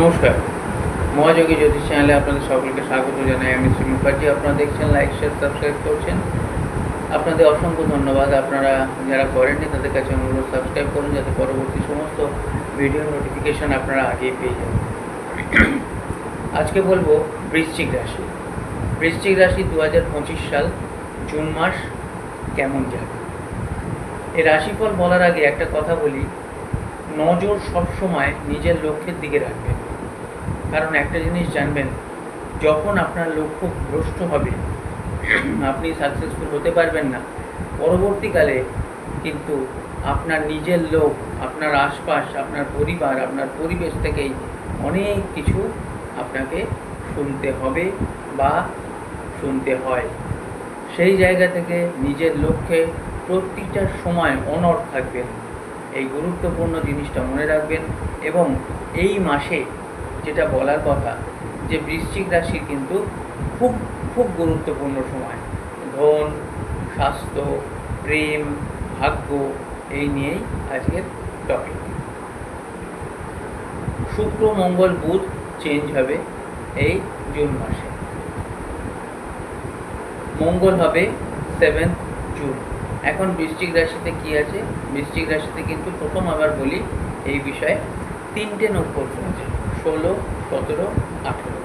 নমস্কার। মহাযোগী জ্যোতিষ চ্যানেলে আপনাদের সকলকে স্বাগত জানাই। আমি শ্রী মুখার্জি। আপনারা দেখছেন লাইক শেয়ার সাবস্ক্রাইব করছেন। আপনাদের অসংখ্য ধন্যবাদ। আপনারা যারা করেননি, তাদের কাছে অনুরোধ সাবস্ক্রাইব করুন যাতে পরবর্তী সমস্ত ভিডিও নোটিফিকেশন আপনারা আগেই পেয়ে যান। আজকে বলব বৃশ্চিক রাশি। বৃশ্চিক রাশি দু হাজার পঁচিশ সাল, জুন মাস, কেমন যাবে? এই রাশিফল বলার আগে একটা কথা বলি, নজর সবসময় নিজের লক্ষ্যের দিকে রাখবেন। কারণ একটা জিনিস জানবেন, যখন আপনার লক্ষ্য ভ্রষ্ট হবে, আপনি সাকসেসফুল হতে পারবেন না। পরবর্তীকালে কিন্তু আপনার নিজের লোক, আপনার আশপাশ, আপনার পরিবার, আপনার পরিবেশ থেকেই অনেক কিছু আপনাকে শুনতে হবে বা শুনতে হয়। সেই জায়গা থেকে নিজের লক্ষ্যে প্রতিটা সময় অনড় থাকবেন। এই গুরুত্বপূর্ণ জিনিসটা মনে রাখবেন এবং এই মাসে যেটা বলার কথা, যে বৃশ্চিক রাশি কিন্তু খুব খুব গুরুত্বপূর্ণ সময়। ধন, স্বাস্থ্য, প্রেম, ভাগ্য, এই নিয়েই আজকের টপিক শুক্র, মঙ্গল, বুধ চেঞ্জ হবে এই জুন মাসে। মঙ্গল হবে সেভেন্থ জুন। এখন বৃশ্চিক রাশিতে কি আছে? বৃশ্চিক রাশিতে কিন্তু প্রথম আবার বলি, এই বিষয়ে তিনটে নক্ষত্র আছে। ষোলো, সতেরো, আঠেরো।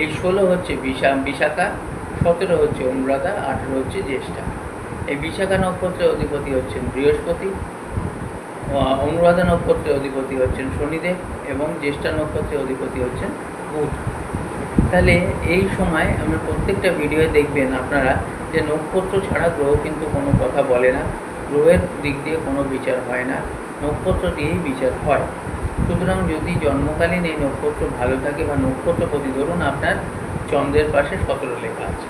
এই ষোলো হচ্ছে বিশা, বিশাখা, সতেরো হচ্ছে অনুরাধা, আঠেরো হচ্ছে জ্যেষ্ঠা। এই বিশাখা নক্ষত্রের অধিপতি হচ্ছেন বৃহস্পতি। অনুরাধা নক্ষত্রের অধিপতি হচ্ছেন শনিদেব এবং জ্যেষ্ঠা নক্ষত্রের অধিপতি হচ্ছেন বুধ। তাহলে এই সময় আমরা প্রত্যেকটা ভিডিওয়ে দেখবেন আপনারা যে নক্ষত্র ছাড়া গ্রহ কিন্তু কোনো কথা বলে না। গ্রহের দিক দিয়ে কোনো বিচার হয় না। নক্ষত্র দিয়েই বিচার হয়। সুতরাং যদি জন্মকালীন এই নক্ষত্র ভালো থাকে বা নক্ষত্র প্রতি, ধরুন আপনার চন্দ্রের পাশে সতেরো লেখা আছে।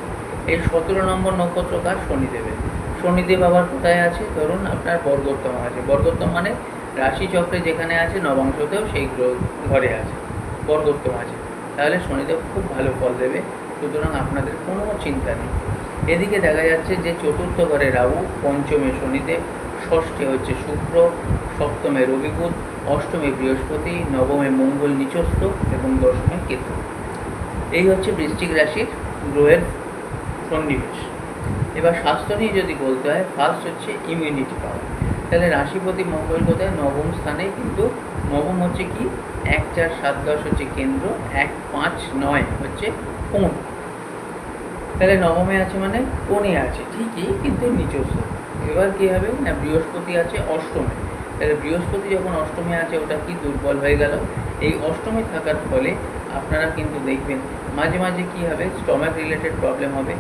এই সতেরো নম্বর নক্ষত্র কার? শনিদেবের। শনিদেব আবার কোথায় আছে? ধরুন আপনার বর্গোত্তম আছে। বর্গোত্তম মানে রাশিচক্রে যেখানে আছে নবাংশতেও সেই গ্রহ ঘরে আছে, বর্গোত্তম আছে। তাহলে শনিদেব খুব ভালো ফল দেবে, সুতরাং আপনাদের কোনো চিন্তা নেই। এদিকে দেখা যাচ্ছে যে চতুর্থ ঘরে রাহু, পঞ্চমে শনিদেব, ষষ্ঠে হচ্ছে শুক্র, সপ্তমে রবি বুধ অষ্টমে বৃহস্পতি, নবমে মঙ্গল নিচস্থ এবং দশমে কেতু। এই হচ্ছে বৃশ্চিক রাশির গ্রহের সন্নিবেশ। এবার স্বাস্থ্য নিয়ে যদি বলতে হয় ফার্স্ট হচ্ছে ইমিউনিটি পাওয়ার তাহলে রাশিপতি মঙ্গল কোথায়? নবম স্থানে। কিন্তু নবম হচ্ছে কি? এক চার সাত দশ হচ্ছে কেন্দ্র, এক পাঁচ নয় হচ্ছে কোণ। তাহলে নবমে আছে মানে কোণে আছে, ঠিকই, কিন্তু নিচস্থ। এবার কি হবে? না, বৃহস্পতি আছে অষ্টমে। তাহলে বৃহস্পতি যখন অষ্টমে আছে, ওটা কি দুর্বল হয়ে গেল? এই অষ্টমে থাকার ফলে আপনারা কিন্তু দেখবেন মাঝে মাঝে কি হবে? স্টমাক রিলেটেড প্রবলেম হবে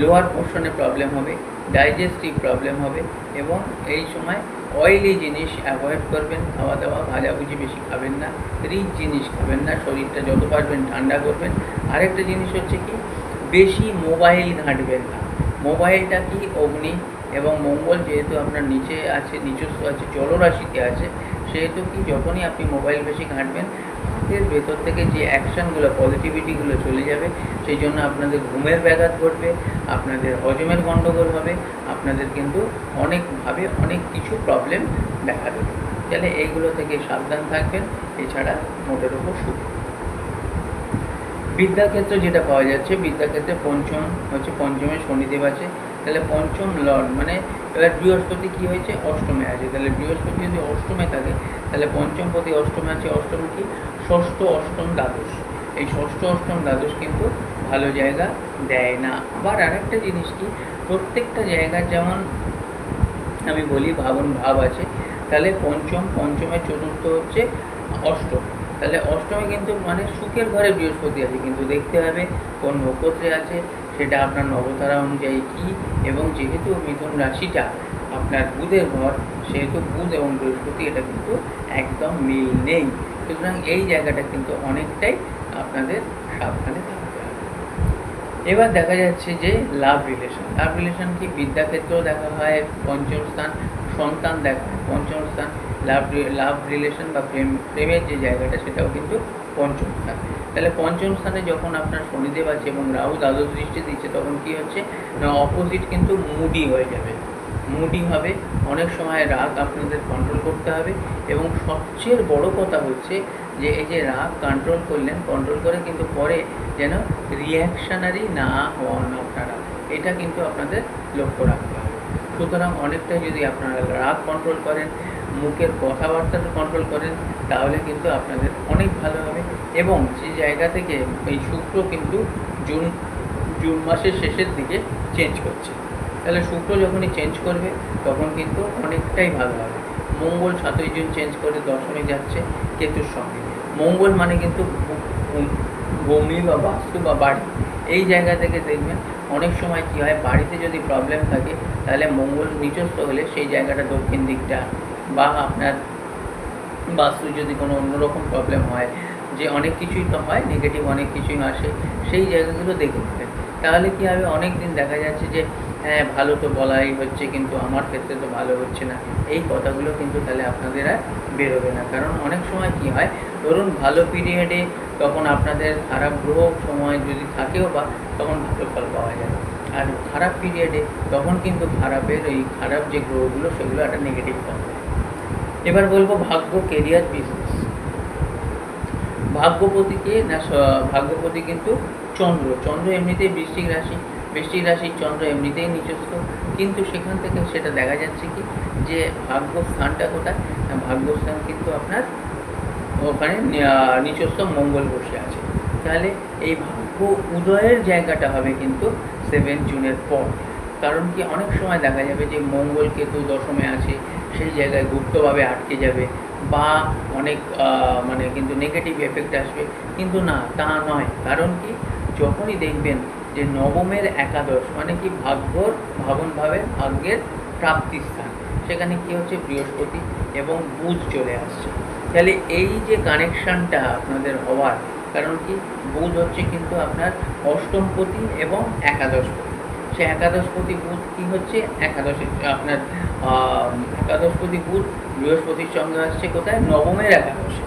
লোয়ার পোর্শনে প্রবলেম হবে ডাইজেস্টিভ প্রবলেম হবে এবং এই সময় অয়েলি জিনিস অ্যাভয়েড করবেন খাওয়া দাওয়া ভাজাভুজি বেশি খাবেন না রিচ জিনিস খাবেন না, শরীরটা যত পারবেন ঠান্ডা করবেন। আরেকটা জিনিস হচ্ছে কি, বেশি মোবাইল ঘাঁটবেন না। মোবাইলটা কি? অগ্নি। এবং মঙ্গল যেহেতু আপনার নিচে আছে নিচস্থ আছে জলরাশিতে আছে, সেহেতু কি যখনই আপনি মোবাইল বেশি ঘাঁটবেন এর ভেতর থেকে যে অ্যাকশানগুলো পজিটিভিটিগুলো চলে যাবে সেই জন্য আপনাদের ঘুমের ব্যাঘাত ঘটবে, আপনাদের হজমের গণ্ডগোল হবে, আপনাদের কিন্তু অনেকভাবে অনেক কিছু প্রবলেম দেখা দেবে। তাহলে এইগুলো থেকে সাবধান থাকবেন, এছাড়া মোটের ওপর সুখ বিদ্যাক্ষেত্র যেটা পাওয়া যাচ্ছে, বিদ্যাক্ষেত্রে পঞ্চম, হচ্ছে পঞ্চমে শনিদেব আছে তাহলে পঞ্চম লর্ড মানে এবার বৃহস্পতি কি হয়েছে? অষ্টমে আছে। তাহলে বৃহস্পতি যদি অষ্টমে থাকে, তাহলে পঞ্চম প্রতি অষ্টমে আছে অষ্টম কি? ষষ্ঠ অষ্টম দ্বাদশ। এই ষষ্ঠ অষ্টম দ্বাদশ কিন্তু ভালো জায়গা দেয় না। আবার আরেকটা জিনিস কি? প্রত্যেকটা জায়গার যেমন আমি বলি ভাবন ভাব আছে, তাহলে পঞ্চম পঞ্চমের চতুর্থ হচ্ছে অষ্টম। তাহলে অষ্টমে কিন্তু মানে সুখের ঘরে বৃহস্পতি আছে, কিন্তু দেখতে হবে কোন নক্ষত্রে আছে সেটা আপনার নবতারা অনুযায়ী কি এবং যেহেতু মিথুন রাশিটা আপনার বুধের ঘর, সেহেতু বুধ এবং বৃহস্পতি এটা কিন্তু একদম মিল নেই। সুতরাং এই জায়গাটা কিন্তু অনেকটাই আপনাদের সাবধানে থাকতে হবে। এবার দেখা যাচ্ছে যে লাভ রিলেশন। লাভ রিলেশন কি? বিদ্যাক্ষেত্রেও দেখা হয়, পঞ্চম স্থান, সন্তান দেখা পঞ্চম স্থান, লাভ লাভ রিলেশন বা প্রেম, প্রেমের যে জায়গাটা সেটাও কিন্তু পঞ্চম স্থান। তাহলে পঞ্চম স্থানে যখন আপনার শনিদেব আছে এবং রাহু দ্বাদশ দৃষ্টি দিচ্ছে, তখন কি হচ্ছে? না অপোজিট কিন্তু মুডি হয়ে যাবে। মুডি হবে, অনেক সময় রাগ আপনাদের কন্ট্রোল করতে হবে এবং সবচেয়ে বড় কথা হচ্ছে যে, এই যে রাগ কন্ট্রোল করলেন কন্ট্রোল করে কিন্তু পরে যেন রিয়াকশনারি না হন আপনারা। এটা কিন্তু আপনাদের লক্ষ্য রাখতে হবে। সুতরাং অনেকটাই যদি আপনারা রাগ কন্ট্রোল করেন, মুখের কথাবার্তাটা কন্ট্রোল করেন তাহলে কিন্তু আপনাদের অনেক ভালো হবে। এবং যে জায়গা থেকে এই শুক্র কিন্তু জুন জুন মাসের শেষের দিকে চেঞ্জ করছে। তাহলে শুক্র যখনই চেঞ্জ করবে, তখন কিন্তু অনেকটাই ভালো হবে। মঙ্গল সাতই জুন চেঞ্জ করে দশমে যাচ্ছে কেতুর সঙ্গে। মঙ্গল মানে কিন্তু ভূমি বা বাস্তু বা বাড়ি। এই জায়গা থেকে দেখবেন অনেক সময় কী হয়, বাড়িতে যদি প্রবলেম থাকে, তাহলে মঙ্গল নিচস্থ হলে সেই জায়গাটা দক্ষিণ দিকটা বা আপনার বাস্তু যদি কোনো অন্যরকম প্রবলেম হয়, যে অনেক কিছুই তো হয় নেগেটিভ অনেক কিছুই আসে, সেই জায়গাগুলো দেখে নেবেন তাহলে কী হবে? অনেক দিন দেখা যাচ্ছে যে হ্যাঁ ভালো তো বলাই হচ্ছে, কিন্তু আমার ক্ষেত্রে তো ভালো হচ্ছে না। এই কথাগুলো কিন্তু তাহলে আপনাদের আর বেরোবে না। কারণ অনেক সময় কি হয়, ধরুন ভালো পিরিয়ডে তখন আপনাদের খারাপ গ্রহ সময় যদি থাকেও বা, তখন ভালো ফল পাওয়া যায়। আর খারাপ পিরিয়ডে তখন কিন্তু খারাপের এই খারাপ যে গ্রহগুলো, সেগুলো একটা নেগেটিভ ফল। এবার বলব ভাগ্য কেরিয়ার বিজনেস ভাগ্যপতিকে না ভাগ্যপতি কিন্তু চন্দ্র। চন্দ্র এমনিতেই বৃশ্চিক রাশি। বৃশ্চিক রাশির চন্দ্র এমনিতেই নিজস্ব। কিন্তু সেখান থেকে সেটা দেখা যাচ্ছে কি, যে ভাগ্যস্থানটা কোথায়? না, ভাগ্যস্থান কিন্তু আপনার ওখানে নিজস্ব মঙ্গল বসে আছে। তাহলে এই ভাগ্য উদয়ের জায়গাটা হবে কিন্তু সেভেন জুনের পর। কারণ কি, অনেক সময় দেখা যাবে যে মঙ্গল কেতু দশমে আছে সেই জায়গায় গুপ্তভাবে আটকে যাবে বা অনেক মানে কিন্তু নেগেটিভ এফেক্ট আসবে। কিন্তু না, তা নয়। কারণ কি? যখনই দেখবেন যে নবমের একাদশ মানে কি ভাগ্যর ভাবনভাবে ভাগ্যের প্রাপ্তি স্থান সেখানে কি হচ্ছে? বৃহস্পতি এবং বুধ চলে আসছে। তাহলে এই যে কানেকশানটা আপনাদের হওয়ার, কারণ কি? বুধ হচ্ছে কিন্তু আপনার অষ্টমপতি এবং একাদশপতি সে একাদশপতি বুধ, কি হচ্ছে? একাদশে, আপনার একাদশপতি বুধ, বৃহস্পতির সঙ্গে আসছে কোথায়? নবমের একাদশে।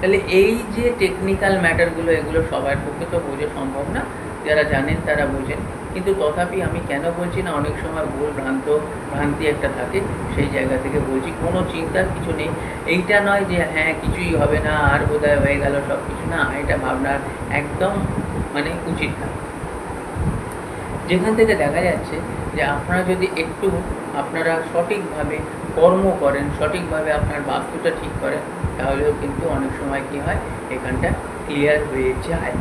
তাহলে এই যে টেকনিক্যাল ম্যাটারগুলো এগুলো সবার পক্ষে তো বোঝা সম্ভব না। যারা জানেন তারা বোঝেন। কিন্তু তথাপি আমি কেন বলছি না, অনেক সময় ভুল ভ্রান্ত, ভ্রান্তি একটা থাকে, সেই জায়গা থেকে বলছি, কোনো চিন্তার কিছু নেই। এইটা নয় যে হ্যাঁ কিছুই হবে না, আর বোধহয় হয়ে গেল সব কিছু না, এটা ভাবনার একদম মানে উচিত না। যেখান থেকে দেখা যাচ্ছে যে আপনারা যদি একটু আপনারা সঠিকভাবে কর্ম করেন, সঠিকভাবে আপনার বাস্তুটা ঠিক করেন, তাহলেও কিন্তু অনেক সময় কি হয়? এখানটা ক্লিয়ার হয়ে যায়।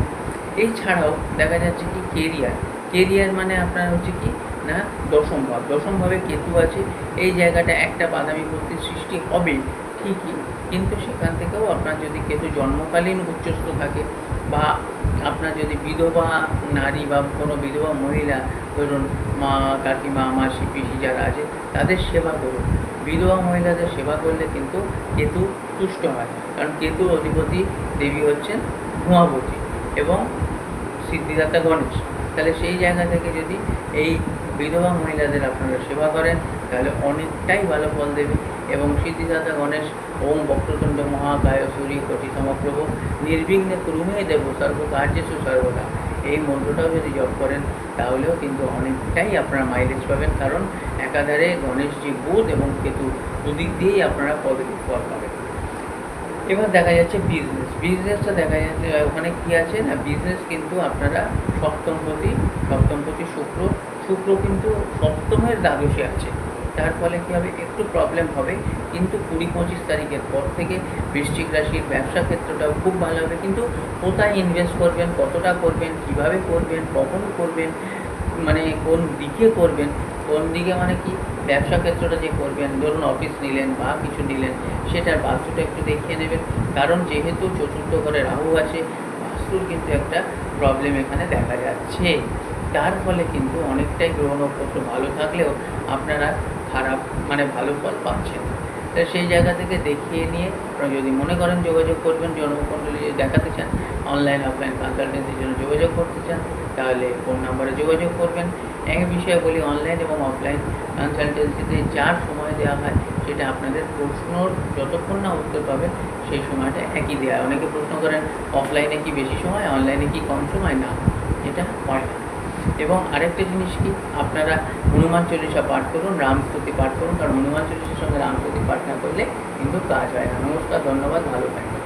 এছাড়াও দেখা যাচ্ছে কি কেরিয়ার কেরিয়ার মানে আপনার হচ্ছে কি? না, দশম ভাব। দশম ভাবে কেতু আছে, এই জায়গাটা একটা বাদামি ভক্তির সৃষ্টি হবে ঠিকই, কিন্তু সেখান থেকেও আপনার যদি কেতু জন্মকালীন উচ্চস্থ থাকে বা আপনার যদি বিধবা নারী বা কোনো বিধবা মহিলা ধরুন মা, কাকিমা, মাসি, পিসি যারা আছে, তাদের সেবা করুন। বিধবা মহিলাদের সেবা করলে কিন্তু কেতু তুষ্ট হয়। কারণ কেতুর অধিপতি দেবী হচ্ছেন ধোঁয়াবতী এবং সিদ্ধিদাতা গণেশ। তাহলে সেই জায়গা থেকে যদি এই বিধবা মহিলাদের আপনারা সেবা করেন তাহলে অনেকটাই ভালো ফল দেবে। এবং সিদ্ধিদাতা গণেশ, ওম বক্রতুণ্ড মহাকায় সূর্য কোটি সমপ্রভ, নির্বিঘ্নে কুরুমে দেব সর্ব কার্যেষু সর্বদা। এই মন্ত্রটাও যদি জপ করেন, তাহলেও কিন্তু অনেকটাই আপনারা মাইলেজ পাবেন। কারণ একাধারে গণেশজি বুধ এবং কেতু দুদিক দিয়েই আপনারা পজিটিভ ফল পাবেন। এবার দেখা যাচ্ছে বিজনেস বিজনেসটা দেখা যাচ্ছে, ওখানে কি আছে না বিজনেস কিন্তু আপনারা সপ্তমপতি সপ্তমপতি শুক্র শুক্র কিন্তু সপ্তমের দ্বাদশে আছে। তার ফলে কী হবে, একটু প্রবলেম হবে। কিন্তু কুড়ি, পঁচিশ তারিখের পর থেকে বৃশ্চিক রাশির ব্যবসা ক্ষেত্রটাও খুব ভালো হবে। কিন্তু কোথায় ইনভেস্ট করবেন, কতটা করবেন, কীভাবে করবেন, কখন করবেন মানে কোন দিকে করবেন, কোন দিকে মানে কি ব্যবসা ক্ষেত্রটা যে করবেন, ধরুন অফিস নিলেন বা কিছু নিলেন, সেটার বাস্তুটা একটু দেখিয়ে নেবেন। কারণ যেহেতু চতুর্থ ঘরে রাহু আছে, বাস্তুর কিন্তু একটা প্রবলেম এখানে দেখা যাচ্ছে। তার ফলে কিন্তু অনেকটাই গ্রহ নক্ষত্র ভালো থাকলেও আপনারা খারাপ মানে ভালো ফল পাচ্ছেন। তা সেই জায়গা থেকে দেখিয়ে নিয়ে আপনারা যদি মনে করেন যোগাযোগ করবেন জন্মকুণ্ডলী দেখাতে চান অনলাইন অফলাইন কনসালটেন্সির জন্য যোগাযোগ করতে চান, তাহলে ফোন নাম্বারে যোগাযোগ করবেন এক বিষয়ে বলি অনলাইন এবং অফলাইন কনসালটেন্সিতে যার সময় দেওয়া হয়, সেটা আপনাদের প্রশ্নর যতক্ষণ না উত্তর পাবেন সেই সময়টা একই দেওয়া। অনেকে প্রশ্ন করেন অফলাইনে কি বেশি সময় অনলাইনে কি কম সময় না, এটা হয় এবং আরেকটা জিনিস কি? আপনারা হনুমান চল্লিশা পাঠ করুন রামস্তুতি পাঠ করুন, কারণ হনুমান চল্লিশার সঙ্গে রামস্তুতি পাঠ না করলে কিন্তু কাজ হয় না। নমস্কার, ধন্যবাদ, ভালো থাকবেন।